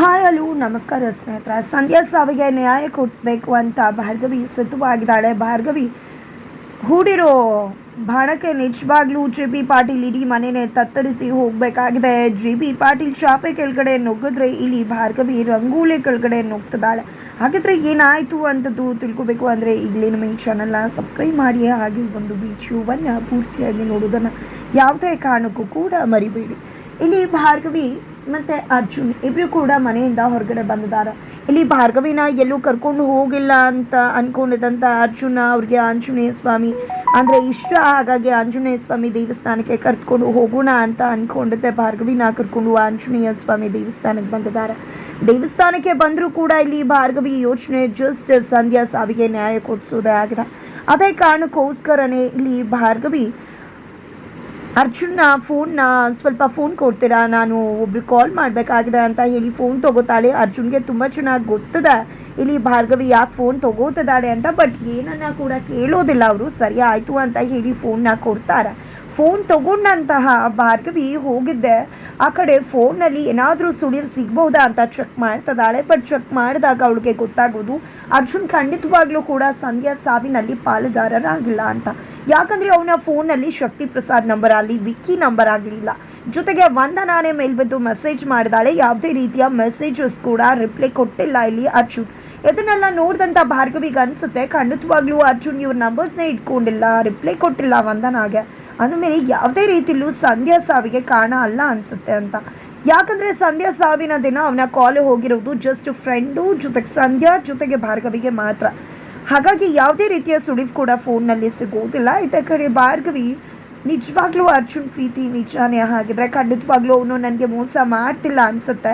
Hi hello, ನಮಸ್ಕಾರ ಸ್ನೇಹಿತರ. ಸಂಧ್ಯಾ ಸಾವಿಗೆ ನ್ಯಾಯ ಕೊಡಿಸ್ಬೇಕು ಅಂತ ಭಾರ್ಗವಿ ಸತುವಾಗಿದ್ದಾಳೆ ಭಾರ್ಗವಿ, ಹೂಡಿರೋ ಬಾಣಕ್ಕೆ ನಿಜವಾಗ್ಲೂ ಜಿ ಬಿ ಪಾಟೀಲ್ ಇಡೀ ಮನೆಯೇ ತತ್ತರಿಸಿ ಹೋಗಬೇಕಾಗಿದೆ. ಜಿ ಬಿ ಪಾಟೀಲ್ ಶಾಪೆ ಕೆಳಗಡೆ ನುಗ್ಗಿದ್ರೆ ಇಲ್ಲಿ ಭಾರ್ಗವಿ ರಂಗೋಲಿ ಕೆಳಗಡೆ ನುಗ್ತಿದ್ದಾಳೆ ಹಾಗಿದ್ರೆ ಏನಾಯಿತು ಅಂತದ್ದು ತಿಳ್ಕೊಬೇಕು ಅಂದರೆ ಇಲ್ಲಿ ನಮ್ಮ ಈ ಚಾನಲ್ನ ಸಬ್ಸ್ಕ್ರೈಬ್ ಮಾಡಿ. ಹಾಗೆ ಒಂದು ವಿಡಿಯೋವನ್ನು ಪೂರ್ತಿಯಾಗಿ ನೋಡೋದನ್ನು ಯಾವುದೇ ಕಾರಣಕ್ಕೂ ಕೂಡ ಮರಿಬೇಡಿ. ಇಲ್ಲಿ ಭಾರ್ಗವಿ ಮತ್ತು ಅರ್ಜುನ್ ಇಬ್ಬರು ಕೂಡ ಮನೆಯಿಂದ ಹೊರಗಡೆ ಬಂದಿದ್ದಾರೆ. ಇಲ್ಲಿ ಭಾರ್ಗವಿನ ಎಲ್ಲೂ ಕರ್ಕೊಂಡು ಹೋಗಿಲ್ಲ ಅಂತ ಅನ್ಕೊಂಡಿದಂತ ಅರ್ಜುನ, ಅವ್ರಿಗೆ ಆಂಜನೇಯ ಸ್ವಾಮಿ, ಅಂದರೆ ಇಷ್ಟ ಹಾಗಾಗಿ ಆಂಜನೇಯ ಸ್ವಾಮಿ ದೇವಸ್ಥಾನಕ್ಕೆ ಕರ್ಕೊಂಡು ಹೋಗೋಣ ಅಂತ ಅಂದ್ಕೊಂಡಿದ್ದೆ ಭಾರ್ಗವಿನ ಕರ್ಕೊಂಡು ಆಂಜನೇಯ ಸ್ವಾಮಿ ದೇವಸ್ಥಾನಕ್ಕೆ ಬಂದಿದ್ದಾರೆ. ದೇವಸ್ಥಾನಕ್ಕೆ ಬಂದರೂ ಕೂಡ ಇಲ್ಲಿ ಭಾರ್ಗವಿ ಯೋಚನೆ ಜಸ್ಟ್ ಸಂಧ್ಯಾ ಸಾವಿಗೆ ನ್ಯಾಯ ಕೊಡಿಸೋದೇ ಆಗಿದೆ. ಅದೇ ಕಾರಣಕ್ಕೋಸ್ಕರನೇ ಇಲ್ಲಿ ಭಾರ್ಗವಿ ಅರ್ಜುನ್ನ ಫೋನ್ನ ಸ್ವಲ್ಪ ಫೋನ್ ಕೊಡ್ತೀರಾ? ನಾನು ಒಬ್ರು ಕಾಲ್ ಮಾಡಬೇಕಾಗಿದೆ ಅಂತ ಹೇಳಿ ಫೋನ್ ತಗೋತಾಳೆ. ಅರ್ಜುನ್ಗೆ ತುಂಬ ಚೆನ್ನಾಗಿ ಗೊತ್ತದೆ. ಇಲ್ಲಿ ಭಾರ್ಗವಿ ಯಾಕೆ ಫೋನ್ ತಗೋತಿದ್ದಾಳೆ ಅಂತ ಬಟ್ ಏನನ್ನು ಕೂಡ ಕೇಳೋದಿಲ್ಲ ಅವರು. ಸರಿ ಆಯಿತು ಅಂತ ಹೇಳಿ ಫೋನ್ನ ಕೊಡ್ತಾರೆ. ಫೋನ್ ತಗೊಂಡಂತಹ ಭಾರ್ಗವಿ ಹೋಗಿದ್ದೆ. ಆ ಕಡೆ ಫೋನಲ್ಲಿ ಏನಾದರೂ ಸುಳಿವು ಸಿಗ್ಬೋದಾ ಅಂತ ಚೆಕ್ ಮಾಡ್ತದಾಳೆ. ಬಟ್ ಚೆಕ್ ಮಾಡಿದಾಗ ಅವಳಿಗೆ ಗೊತ್ತಾಗೋದು, ಅರ್ಜುನ್ ಖಂಡಿತವಾಗ್ಲೂ ಕೂಡ ಸಂಧ್ಯಾ ಸಾವಿನಲ್ಲಿ ಪಾಲುದಾರರಾಗಿಲ್ಲ ಅಂತ. ಯಾಕಂದರೆ ಅವನ ಫೋನಲ್ಲಿ ಶಕ್ತಿ ಪ್ರಸಾದ್ ನಂಬರ್ ಆಗಲಿ, ವಿಕ್ಕಿ ನಂಬರ್ ಆಗಲಿಲ್ಲ ಜೊತೆಗೆ ವಂದನಾನೇ ಮೇಲ್ಬಿದ್ದು ಮೆಸೇಜ್ ಮಾಡಿದಾಳೆ. ಯಾವುದೇ ರೀತಿಯ ಮೆಸೇಜಸ್ ಕೂಡ ರಿಪ್ಲೈ ಕೊಟ್ಟಿಲ್ಲ ಇಲ್ಲಿ ಅರ್ಜುನ್. ಇದನ್ನೆಲ್ಲ ನೋಡಿದಂಥ ಭಾರ್ಗವಿಗೆ ಅನ್ಸುತ್ತೆ. ಖಂಡಿತವಾಗ್ಲೂ ಅರ್ಜುನ್ ಇವ್ರ ನಂಬರ್ಸ್ನೇ ಇಟ್ಕೊಂಡಿಲ್ಲ ರಿಪ್ಲೈ ಕೊಟ್ಟಿಲ್ಲ ವಂದನಾಗೆ. ಅಂದಮೇಲೆ ಯಾವುದೇ ರೀತಿಲೂ ಸಂಧ್ಯಾ ಸಾವಿಗೆ ಕಾರಣ ಅಲ್ಲ ಅನ್ಸುತ್ತೆ ಅಂತ. ಯಾಕಂದ್ರೆ ಸಂಧ್ಯಾ ಸಾವಿನ ದಿನ ಅವನ ಕಾಲ್ ಹೋಗಿರೋದು ಜಸ್ಟ್ ಫ್ರೆಂಡು ಜೊತೆಗೆ ಸಂಧ್ಯಾ ಜೊತೆಗೆ ಭಾರ್ಗವಿಗೆ ಮಾತ್ರ. ಹಾಗಾಗಿ ಯಾವುದೇ ರೀತಿಯ ಸುಳಿವು ಕೂಡ ಫೋನ್ನಲ್ಲಿ ಸಿಗೋದಿಲ್ಲ. ಇದೇ ಕಡೆ ಭಾರ್ಗವಿ, ನಿಜವಾಗ್ಲೂ ಅರ್ಜುನ್ ಪ್ರೀತಿ ನಿಜಾನೇ ಹಾಗಿದ್ರೆ ಖಂಡಿತವಾಗ್ಲೂ ಅವನು ನನಗೆ ಮೋಸ ಮಾಡ್ತಿಲ್ಲ ಅನ್ಸುತ್ತೆ.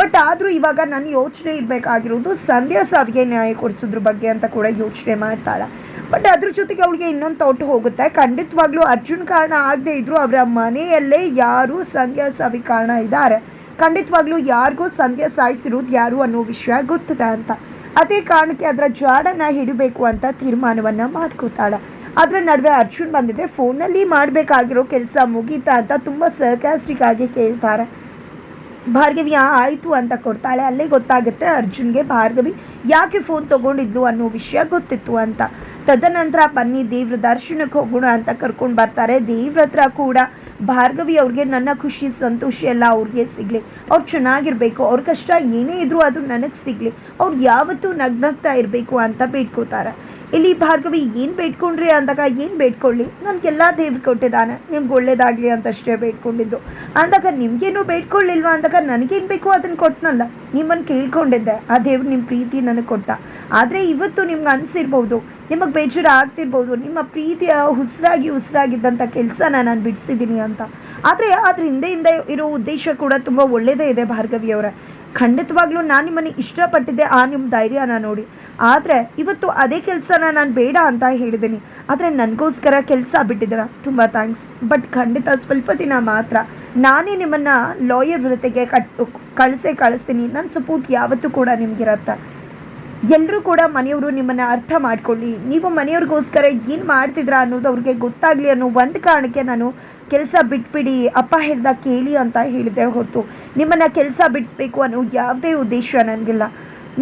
ಬಟ್ ಆದರೂ ಇವಾಗ ನಾನು ಯೋಚನೆ ಇರಬೇಕಾಗಿರೋದು ಸಂಧ್ಯಾ ಸಾವಿಗೆ ನ್ಯಾಯ ಕೊಡಿಸೋದ್ರ ಬಗ್ಗೆ ಅಂತ ಕೂಡ ಯೋಚನೆ ಮಾಡ್ತಾಳೆ. ಬಟ್ ಅದ್ರ ಜೊತೆಗೆ ಅವಳಿಗೆ ಇನ್ನೊಂದು ತೋಟ ಹೋಗುತ್ತೆ. ಖಂಡಿತವಾಗ್ಲೂ ಅರ್ಜುನ್ ಕಾರಣ ಆಗದೆ ಇದ್ದರೂ ಅವರ ಮನೆಯಲ್ಲೇ ಯಾರು ಸಂಧ್ಯಾ ಸಾವಿ ಕಾರಣ ಇದ್ದಾರೆ. ಖಂಡಿತವಾಗ್ಲೂ ಯಾರಿಗೂ ಸಂಧ್ಯಾ ಸಾಯಿಸಿರೋದು ಯಾರು ಅನ್ನೋ ವಿಷಯ ಗೊತ್ತಿದೆ ಅಂತ. ಅದೇ ಕಾರಣಕ್ಕೆ ಅದರ ಜಾಡನ್ನ ಹಿಡಬೇಕು ಅಂತ ತೀರ್ಮಾನವನ್ನು ಮಾಡ್ಕೋತಾಳೆ. ಅದರ ನಡುವೆ ಅರ್ಜುನ್ ಬಂದಿದೆ ಫೋನಲ್ಲಿ ಮಾಡಬೇಕಾಗಿರೋ ಕೆಲಸ ಮುಗೀತಾ ಅಂತ ತುಂಬ ಸರ್ಕಾಸ್ಟಿಕ್ ಆಗಿ ಕೇಳ್ತಾರೆ. ಭಾರ್ಗವಿ ಆಯಿತು ಅಂತ ಕೊಡ್ತಾಳೆ. ಅಲ್ಲೇ ಗೊತ್ತಾಗುತ್ತೆ ಅರ್ಜುನ್ಗೆ. ಭಾರ್ಗವಿ, ಯಾಕೆ ಫೋನ್ ತಗೊಂಡಿದ್ಲು ಅನ್ನೋ ವಿಷಯ ಗೊತ್ತಿತ್ತು ಅಂತ. ತದನಂತರ ಬನ್ನಿ, ದೇವ್ರ ದರ್ಶನಕ್ಕೆ ಹೋಗೋಣ ಅಂತ ಕರ್ಕೊಂಡು ಬರ್ತಾರೆ. ದೇವ್ರ ಹತ್ರ ಕೂಡ ಭಾರ್ಗವಿ ಅವ್ರಿಗೆ ನನ್ನ ಖುಷಿ, ಸಂತೋಷ ಎಲ್ಲ ಅವ್ರಿಗೆ ಸಿಗಲಿ. ಅವ್ರು ಚೆನ್ನಾಗಿರ್ಬೇಕು. ಅವ್ರ ಕಷ್ಟ ಏನೇ ಇದ್ರೂ ಅದು ನನಗೆ ಸಿಗಲಿ. ಅವ್ರು ಯಾವತ್ತೂ ನಗ್ನಗ್ತಾ ಇರಬೇಕು ಅಂತ ಬೇಡ್ಕೋತಾರೆ. ಇಲ್ಲಿ ಭಾರ್ಗವಿ ಏನು ಬೇಡ್ಕೊಂಡ್ರಿ ಅಂದಾಗ ಏನು ಬೇಡ್ಕೊಳ್ಳಿ? ನನಗೆಲ್ಲ ದೇವ್ರು ಕೊಟ್ಟಿದ್ದಾನೆ. ನಿಮ್ಗೆ ಒಳ್ಳೇದಾಗಲಿ ಅಂತಷ್ಟೇ ಬೇಡ್ಕೊಂಡಿದ್ದು. ಅಂದಾಗ ನಿಮ್ಗೇನು ಬೇಡ್ಕೊಳ್ಳಿಲ್ವಾ ಅಂದಾಗ ನನಗೇನು ಬೇಕು ಅದನ್ನು ಕೊಟ್ಟನಲ್ಲ ನಿಮ್ಮನ್ನು ಕೇಳ್ಕೊಂಡಿದ್ದೆ. ಆ ದೇವ್ರು ನಿಮ್ಮ ಪ್ರೀತಿ ನನಗೆ ಕೊಟ್ಟ. ಆದರೆ ಇವತ್ತು ನಿಮ್ಗೆ ಅನಿಸಿರ್ಬೋದು. ನಿಮಗೆ ಬೇಜಾರು ಆಗ್ತಿರ್ಬೋದು. ನಿಮ್ಮ ಪ್ರೀತಿಯ ಉಸಿರಾಗಿ ಉಸಿರಾಗಿದ್ದಂಥ ಕೆಲಸನ ನಾನು ಬಿಡಿಸಿದ್ದೀನಿ ಅಂತ. ಆದರೆ ಅದ್ರ ಹಿಂದೆ ಹಿಂದೆ ಇರೋ ಉದ್ದೇಶ ಕೂಡ ತುಂಬ ಒಳ್ಳೆಯದೇ ಇದೆ ಭಾರ್ಗವಿಯವರೇ. ಖಂಡಿತವಾಗ್ಲೂ ನಾನು ನಿಮ್ಮನ್ನು ಇಷ್ಟಪಟ್ಟಿದ್ದೆ ಆ ನಿಮ್ಮ ಧೈರ್ಯನ ನೋಡಿ. ಆದರೆ ಇವತ್ತು ಅದೇ ಕೆಲಸನ ನಾನು ಬೇಡ ಅಂತ ಹೇಳಿದ್ದೀನಿ ಆದರೆ ನನಗೋಸ್ಕರ ಕೆಲಸ ಬಿಟ್ಟಿದ್ದೀರ? ತುಂಬ ಥ್ಯಾಂಕ್ಸ್ ಬಟ್ ಖಂಡಿತ ಸ್ವಲ್ಪ ದಿನ ಮಾತ್ರ ನಾನೇ ನಿಮ್ಮನ್ನು ಲಾಯರ್ ವೃತ್ತಿಗೆ ಕಟ್ ಕಳಿಸೇ ಕಳಿಸ್ತೀನಿ. ನನ್ನ ಸಪೋರ್ಟ್ ಯಾವತ್ತೂ ಕೂಡ ನಿಮಗಿರತ್ತೆ. ಎಲ್ಲರೂ ಕೂಡ ಮನೆಯವರು ನಿಮ್ಮನ್ನು ಅರ್ಥ ಮಾಡ್ಕೊಳ್ಳಿ. ನೀವು ಮನೆಯವ್ರಿಗೋಸ್ಕರ ಏನು ಮಾಡ್ತಿದ್ರ ಅನ್ನೋದು ಅವ್ರಿಗೆ ಗೊತ್ತಾಗಲಿ ಅನ್ನೋ ಒಂದು ಕಾರಣಕ್ಕೆ ನಾನು ಕೆಲಸ ಬಿಟ್ಬಿಡಿ, ಅಪ್ಪ ಹೇಳ್ದ ಕೇಳಿ ಅಂತ ಹೇಳಿದೆ ಹೊರತು. ನಿಮ್ಮನ್ನು ಕೆಲಸ ಬಿಡಿಸ್ಬೇಕು ಅನ್ನೋ ಯಾವುದೇ ಉದ್ದೇಶ ನನಗಿಲ್ಲ.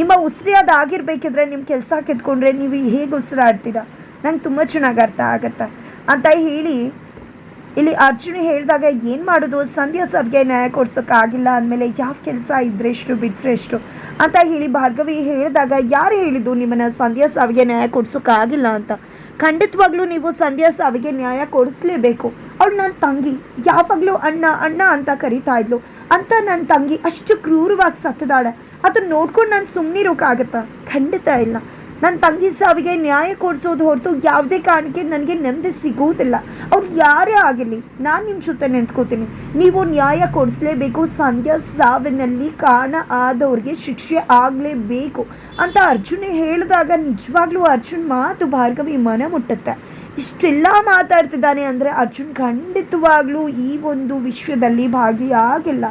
ನಿಮ್ಮ ಉಸಿರಿಯಾದ ಆಗಿರ್ಬೇಕಿದ್ರೆ ನಿಮ್ಮ ಕೆಲಸ ಕೆತ್ಕೊಂಡ್ರೆ ನೀವು ಹೇಗೆ ಉಸಿರಾಡ್ತೀರಾ? ನಂಗೆ ತುಂಬ ಚೆನ್ನಾಗಿ ಅರ್ಥ ಆಗತ್ತೆ. ಅಂತ ಹೇಳಿ ಇಲ್ಲಿ ಅರ್ಜುನ್ ಹೇಳಿದಾಗ ಏನು ಮಾಡೋದು? ಸಂಧ್ಯಾ ಸಭೆಗೆ ನ್ಯಾಯ ಕೊಡ್ಸೋಕ್ಕಾಗಿಲ್ಲ ಅಂದಮೇಲೆ ಯಾವ ಕೆಲಸ ಇದ್ರೆಷ್ಟು ಬಿಟ್ಟರೆಷ್ಟು ಅಂತ ಹೇಳಿ ಭಾರ್ಗವಿ ಹೇಳಿದಾಗ ಯಾರು ಹೇಳಿದ್ದು ನಿಮ್ಮನ್ನು ಸಂಧ್ಯಾ ಸಾವಿಗೆ ನ್ಯಾಯ ಕೊಡ್ಸೋಕ್ಕಾಗಿಲ್ಲ ಅಂತ? ಖಂಡಿತವಾಗ್ಲೂ ನೀವು ಸಂಧ್ಯಾ ಸಾವಿಗೆ ನ್ಯಾಯ ಕೊಡಿಸ್ಲೇಬೇಕು. ಅವಳು ನನ್ನ ತಂಗಿ. ಯಾವಾಗಲೂ ಅಣ್ಣ ಅಣ್ಣ ಅಂತ ಕರಿತಾ ಇದ್ಲು. ಅಂತ ನನ್ನ ತಂಗಿ ಅಷ್ಟು ಕ್ರೂರವಾಗಿ ಸತ್ತದಾಳೆ. ಅದನ್ನ ನೋಡ್ಕೊಂಡು ನಾನು ಸುಮ್ಮನಿರೋಕ್ಕಾಗತ್ತಾ ಖಂಡಿತ ಇಲ್ಲ. ನನ್ನ ತಂಗಿ ಸಾವಿಗೆ ನ್ಯಾಯ ಕೊಡಿಸೋದು ಹೊರತು ಯಾವುದೇ ಕಾರಣಕ್ಕೆ ನನಗೆ ನೆಮ್ಮದಿ ಸಿಗುವುದಿಲ್ಲ. ಅವ್ರು ಯಾರೇ ಆಗಿರಲಿ, ನಾನು ನಿಮ್ಮ ಜೊತೆ ನಿಂತ್ಕೋತೀನಿ. ನೀವು ನ್ಯಾಯ ಕೊಡಿಸ್ಲೇಬೇಕು, ಸಂಧ್ಯಾ ಸಾವಿನಲ್ಲಿ ಕಾರಣ ಆದವ್ರಿಗೆ ಶಿಕ್ಷೆ ಆಗಲೇಬೇಕು ಅಂತ ಅರ್ಜುನ್ ಹೇಳಿದಾಗ ನಿಜವಾಗ್ಲೂ ಅರ್ಜುನ್ ಮಾತು ಭಾರ್ಗವಿ ಮನ ಮುಟ್ಟುತ್ತೆ. ಇಷ್ಟೆಲ್ಲ ಮಾತಾಡ್ತಿದ್ದಾನೆ ಅಂದರೆ ಅರ್ಜುನ್ ಖಂಡಿತವಾಗ್ಲೂ ಈ ಒಂದು ವಿಶ್ವದಲ್ಲಿ ಭಾಗಿಯಾಗಿಲ್ಲ.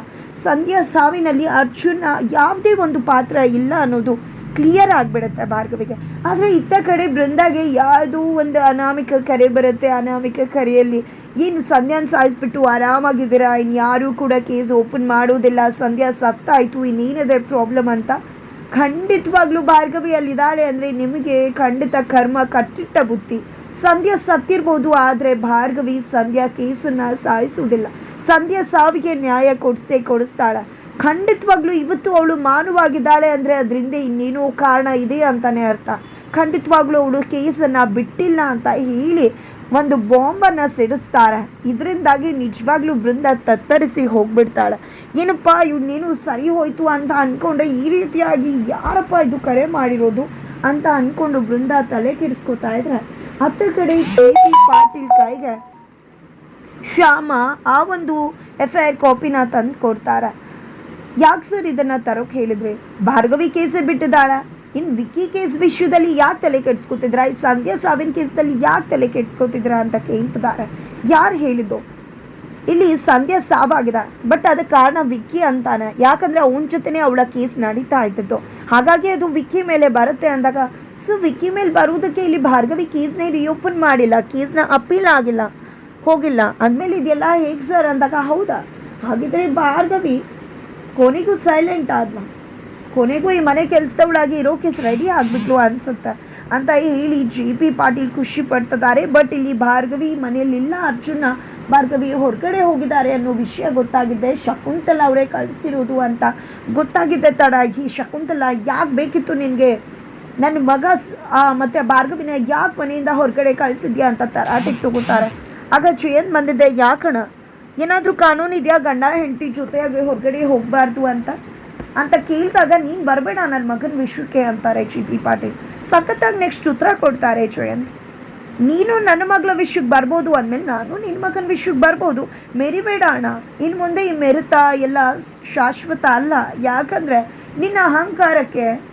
ಸಂಧ್ಯಾ ಸಾವಿನಲ್ಲಿ ಅರ್ಜುನ ಯಾವುದೇ ಒಂದು ಪಾತ್ರ ಇಲ್ಲ ಅನ್ನೋದು ಕ್ಲಿಯರ್ ಆಗಿಬಿಡುತ್ತೆ ಭಾರ್ಗವಿಗೆ. ಆದರೆ ಇತ್ತ ಕಡೆ ಬೃಂದಾಗೆ ಯಾವುದೋ ಒಂದು ಅನಾಮಿಕ ಕರೆ ಬರುತ್ತೆ, ಅನಾಮಿಕ ಕರೆಯಲ್ಲಿ. ಏನು ಸಂಧ್ಯಾನ ಸಾಯಿಸ್ಬಿಟ್ಟು ಆರಾಮಾಗಿದ್ದೀರಾ? ಇನ್ನು ಯಾರೂ ಕೂಡ ಕೇಸ್ ಓಪನ್ ಮಾಡೋದಿಲ್ಲ ಸಂಧ್ಯಾ ಸತ್ತಾಯಿತು, ಇನ್ನೇನಿದೆ ಪ್ರಾಬ್ಲಮ್ ಅಂತ? ಖಂಡಿತವಾಗ್ಲೂ ಭಾರ್ಗವಿ ಅಲ್ಲಿದ್ದಾಳೆ ಅಂದರೆ ನಿಮಗೆ ಖಂಡಿತ ಕರ್ಮ ಕಟ್ಟಿಟ್ಟ ಬುತ್ತಿ ಸಂಧ್ಯಾ ಸತ್ತಿರ್ಬೋದು, ಆದರೆ ಭಾರ್ಗವಿ ಸಂಧ್ಯಾ ಕೇಸನ್ನು ಸಾಯಿಸುವುದಿಲ್ಲ. ಸಂಧ್ಯಾ ಸಾವಿಗೆ ನ್ಯಾಯ ಕೊಡಿಸೇ ಕೊಡಿಸ್ತಾಳೆ. ಖಂಡಿತವಾಗ್ಲೂ ಇವತ್ತು ಅವಳು ಮಾನವಾಗಿದ್ದಾಳೆ ಅಂದರೆ ಅದರಿಂದ ಇನ್ನೇನೋ ಕಾರಣ ಇದೆ ಅಂತಲೇ ಅರ್ಥ. ಖಂಡಿತವಾಗ್ಲೂ ಅವಳು ಕೇಸನ್ನು ಬಿಟ್ಟಿಲ್ಲ ಅಂತ ಹೇಳಿ ಒಂದು ಬಾಂಬನ್ನು ಸಿಡಿಸ್ತಾರೆ. ಇದರಿಂದಾಗಿ ನಿಜವಾಗ್ಲೂ ಬೃಂದ ತತ್ತರಿಸಿ ಹೋಗ್ಬಿಡ್ತಾಳೆ. ಏನಪ್ಪ ಇವನ್ನೇನು ಸರಿ ಹೋಯ್ತು ಅಂತ ಅಂದ್ಕೊಂಡ್ರೆ ಈ ರೀತಿಯಾಗಿ ಯಾರಪ್ಪ ಇದು ಕರೆ ಮಾಡಿರೋದು ಅಂತ ಅಂದ್ಕೊಂಡು ಬೃಂದ ತಲೆ ಕೆಡಿಸ್ಕೊತಾ ಇದ್ರೆ, ಹತ್ತ ಕಡೆ ಕೆ ಪಾಟೀಲ್ ಕೈಗೆ ಶ್ಯಾಮ ಆ ಒಂದು ಎಫ್ ಐ ಆರ್ ಕಾಪಿನ ತಂದು ಕೊಡ್ತಾರೆ. ಯಾಕೆ ಸರ್ ಇದನ್ನು ತರೋಕೆ ಹೇಳಿದ್ರಿ? ಭಾರ್ಗವಿ ಕೇಸೇ ಬಿಟ್ಟಿದ್ದಾಳ. ಇನ್ನು ವಿಕ್ಕಿ ಕೇಸ್ ವಿಷಯದಲ್ಲಿ ಯಾಕೆ ತಲೆ ಕೆಡ್ಸ್ಕೊತಿದ್ರ? ಈ ಸಂಧ್ಯಾ ಸಾವಿನ ಕೇಸದಲ್ಲಿ ಯಾಕೆ ತಲೆ ಕೆಡ್ಸ್ಕೊತಿದ್ರ ಅಂತ ಕೇಳ್ತಿದ್ದಾರೆ. ಯಾರು ಹೇಳಿದ್ದು? ಇಲ್ಲಿ ಸಂಧ್ಯಾ ಸಾವಾಗಿದೆ ಬಟ್ ಅದಕ್ಕೆ ಕಾರಣ ವಿಕ್ಕಿ ಅಂತಾನೆ. ಯಾಕಂದ್ರೆ ಅವನ ಜೊತೆನೇ ಅವಳ ಕೇಸ್ ನಡೀತಾ ಇದ್ದದ್ದು. ಹಾಗಾಗಿ ಅದು ವಿಕ್ಕಿ ಮೇಲೆ ಬರುತ್ತೆ ಅಂದಾಗ, ಸೊ ವಿಕ್ಕಿ ಮೇಲೆ ಬರುವುದಕ್ಕೆ ಇಲ್ಲಿ ಭಾರ್ಗವಿ ಕೇಸ್ನೇ ರಿಓಪನ್ ಮಾಡಿಲ್ಲ. ಕೇಸ್ನ ಅಪೀಲ್ ಆಗಿಲ್ಲ. ಹೋಗಿಲ್ಲ. ಅಂದಮೇಲೆ ಇದೆಲ್ಲ ಹೇಗೆ ಸರ್ ಅಂದಾಗ, ಹೌದಾ? ಹಾಗಿದ್ರೆ ಭಾರ್ಗವಿ ಕೊನೆಗೂ ಸೈಲೆಂಟ್ ಆದ್ಲ. ಕೊನೆಗೂ ಈ ಮನೆ ಕೆಲಸದವಳಾಗಿ ಇರೋಕೆ ರೆಡಿ ಆಗ್ಬಿಟ್ಲು ಅನ್ಸುತ್ತೆ. ಅಂತ ಹೇಳಿ ಜಿ ಪಿ ಪಾಟೀಲ್ ಖುಷಿ ಪಡ್ತಿದ್ದಾರೆ. ಬಟ್ ಇಲ್ಲಿ ಭಾರ್ಗವಿ ಮನೆಯಲ್ಲಿಲ್ಲ ಅರ್ಜುನ, ಭಾರ್ಗವಿ ಹೊರಗಡೆ ಹೋಗಿದ್ದಾರೆ ಅನ್ನೋ ವಿಷಯ ಗೊತ್ತಾಗಿದೆ. ಶಕುಂತಲ ಅವರೇ ಕಳಿಸಿರೋದು ಅಂತ ಗೊತ್ತಾಗಿದೆ ತಡಾಗಿ. ಶಕುಂತಲ, ಯಾಕೆ ಬೇಕಿತ್ತು ನಿನಗೆ? ನನ್ನ ಮಗ ಮತ್ತು ಭಾರ್ಗವಿನ ಯಾಕೆ ಮನೆಯಿಂದ ಹೊರಗಡೆ ಕಳಿಸಿದ್ಯಾ ಅಂತ ತರಾಟೆಗೆ ತಗೋತಾರೆ. ಆಗ ಜಯಂತ್ ಬಂದಿದ್ದೆ, ಯಾಕಣ? ಏನಾದರೂ ಕಾನೂನು ಇದೆಯಾ? ಗಂಡ, ಹೆಂಡತಿ ಜೊತೆಯಾಗಿ ಹೊರಗಡೆ ಹೋಗಬಾರ್ದು ಅಂತ? ಅಂತ ಕೇಳಿದಾಗ, ನೀನು ಬರಬೇಡ ನನ್ನ ಮಗನ ವಿಷಯಕ್ಕೆ ಅಂತಾರೆ ಜಿ ಪಿ ಪಾಟೀಲ್. ಸಖತ್ತಾಗಿ ನೆಕ್ಸ್ಟ್ ಉತ್ತರ ಕೊಡ್ತಾರೆ ಜಯಂತ್. ನೀನು ನನ್ನ ಮಗಳ ವಿಷ್ಯಕ್ಕೆ ಬರ್ಬೋದು ಅಂದಮೇಲೆ ನಾನು ನಿನ್ನ ಮಗನ ವಿಷ್ಯಕ್ಕೆ ಬರ್ಬೋದು. ಮೆರಿಬೇಡ ಅಣ್ಣ. ಇನ್ನು ಮುಂದೆ ಈ ಮೆರಿತ ಎಲ್ಲ ಶಾಶ್ವತ ಅಲ್ಲ. ಯಾಕಂದರೆ ನಿನ್ನ ಅಹಂಕಾರಕ್ಕೆ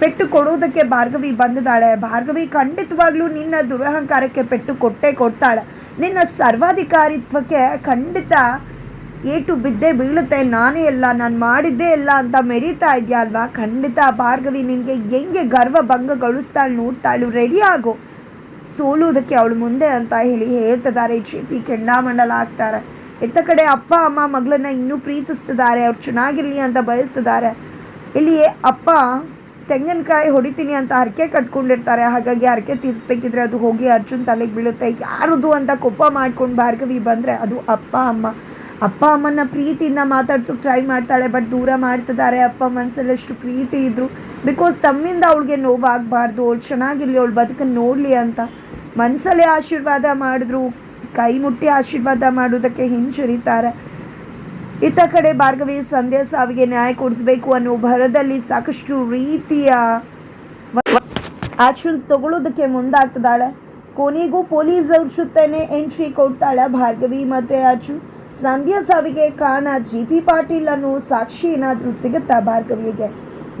ಪೆಟ್ಟು ಕೊಡೋದಕ್ಕೆ ಭಾರ್ಗವಿ ಬಂದಿದ್ದಾಳೆ. ಭಾರ್ಗವಿ ಖಂಡಿತವಾಗ್ಲೂ ನಿನ್ನ ದುರಹಂಕಾರಕ್ಕೆ ಪೆಟ್ಟು ಕೊಟ್ಟೇ ಕೊಡ್ತಾಳೆ. ನಿನ್ನ ಸರ್ವಾಧಿಕಾರಿತ್ವಕ್ಕೆ ಖಂಡಿತ ಏಟು ಬಿದ್ದೇ ಬೀಳುತ್ತೆ. ನಾನೇ ಎಲ್ಲ ನಾನು ಮಾಡಿದ್ದೇ ಇಲ್ಲ ಅಂತ ಮೆರೀತಾ ಇದೆಯಾ ಅಲ್ವಾ? ಖಂಡಿತ ಭಾರ್ಗವಿ, ನಿನಗೆ ಹೆಂಗೆ ಗರ್ವ ಭಂಗಗೊಳಿಸ್ತಾಳೆ ನೋಡ್ತಾಳು ರೆಡಿ ಆಗು. ಸೋಲುವುದಕ್ಕೆ ಅವಳು ಮುಂದೆ ಅಂತ ಹೇಳಿ ಹೇಳ್ತಿದ್ದಾರೆ. ಜಿ ಪಿ ಕೆಂಡಾಮಂಡಲ ಆಗ್ತಾರೆ. ಇತ್ತ ಕಡೆ ಅಪ್ಪ, ಅಮ್ಮ ಮಗಳನ್ನ ಇನ್ನೂ ಪ್ರೀತಿಸ್ತಿದ್ದಾರೆ. ಅವ್ರು ಚೆನ್ನಾಗಿರಲಿ ಅಂತ ಬಯಸ್ತಿದ್ದಾರೆ. ಇಲ್ಲಿ ಅಪ್ಪ ತೆಂಗಿನಕಾಯಿ ಹೊಡಿತೀನಿ ಅಂತ ಹರಕೆ ಕಟ್ಕೊಂಡಿರ್ತಾರೆ. ಹಾಗಾಗಿ ಹರಕೆ ತೀರಿಸ್ಬೇಕಿದ್ರೆ ಅದು ಹೋಗಿ ಅರ್ಜುನ್ ತಲೆಗೆ ಬೀಳುತ್ತೆ. ಯಾರದು ಅಂತ ಕೊಪ್ಪ ಮಾಡ್ಕೊಂಡು ಭಾರ್ಗವಿ ಬಂದರೆ ಅದು ಅಪ್ಪ, ಅಮ್ಮ. ಅಪ್ಪ ಅಮ್ಮನ ಪ್ರೀತಿಯಿಂದ ಮಾತಾಡ್ಸೋಕೆ ಟ್ರೈ ಮಾಡ್ತಾಳೆ ಬಟ್ ದೂರ ಮಾಡ್ತಿದ್ದಾರೆ ಅಪ್ಪ ಮನಸ್ಸಲ್ಲಿ ಎಷ್ಟು ಪ್ರೀತಿ ಇದ್ರು. ಬಿಕಾಸ್ ತಮ್ಮಿಂದ ಅವಳಿಗೆ ನೋವಾಗಬಾರ್ದು, ಅವಳು ಚೆನ್ನಾಗಿರಲಿ, ಅವಳು ಬದುಕನ್ನು ನೋಡಲಿ ಅಂತ. ಮನಸ್ಸಲ್ಲೇ ಆಶೀರ್ವಾದ ಮಾಡಿದ್ರು, ಕೈ ಮುಟ್ಟಿ ಆಶೀರ್ವಾದ ಮಾಡೋದಕ್ಕೆ ಹಿಂಜರಿತಾರೆ. ಇತ್ತ ಕಡೆ ಭಾರ್ಗವಿ ಸಂಧ್ಯಾ ಸಾವಿಗೆ ನ್ಯಾಯ ಕೊಡಿಸ್ಬೇಕು ಅನ್ನೋ ಭರದಲ್ಲಿ ಸಾಕಷ್ಟು ರೀತಿಯ ಆಕ್ಷನ್ಸ್ ತಗೊಳ್ಳೋದಕ್ಕೆ ಮುಂದಾಗ್ತದಾಳೆ ಕೊನೆಗೂ ಪೊಲೀಸ್ ಅವ್ರ ಜೊತೆನೆ ಎಂಟ್ರಿ ಕೊಡ್ತಾಳೆ ಭಾರ್ಗವಿ ಮತ್ತೆ ಅರ್ಜುನ್. ಸಂಧ್ಯಾ ಸಾವಿಗೆ ಕಾರಣ ಜಿ ಪಿ ಪಾಟೀಲ್ ಅನ್ನೋ ಸಾಕ್ಷಿ ಏನಾದರೂ ಸಿಗುತ್ತಾ ಭಾರ್ಗವಿಗೆ?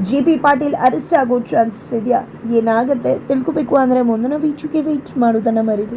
ಜಿ ಪಿ ಪಾಟೀಲ್ ಅರೆಸ್ಟ್ ಆಗೋ ಚಾನ್ಸಸ್ ಇದೆಯಾ? ಏನಾಗುತ್ತೆ? ತಿಳ್ಕೊಬೇಕು ಅಂದರೆ ಮುಂದಿನ ವೀಚುಗೆ ವೆಯ್ಟ್ ಮಾಡೋದನ್ನು ಮರಿಬೇಡಿ.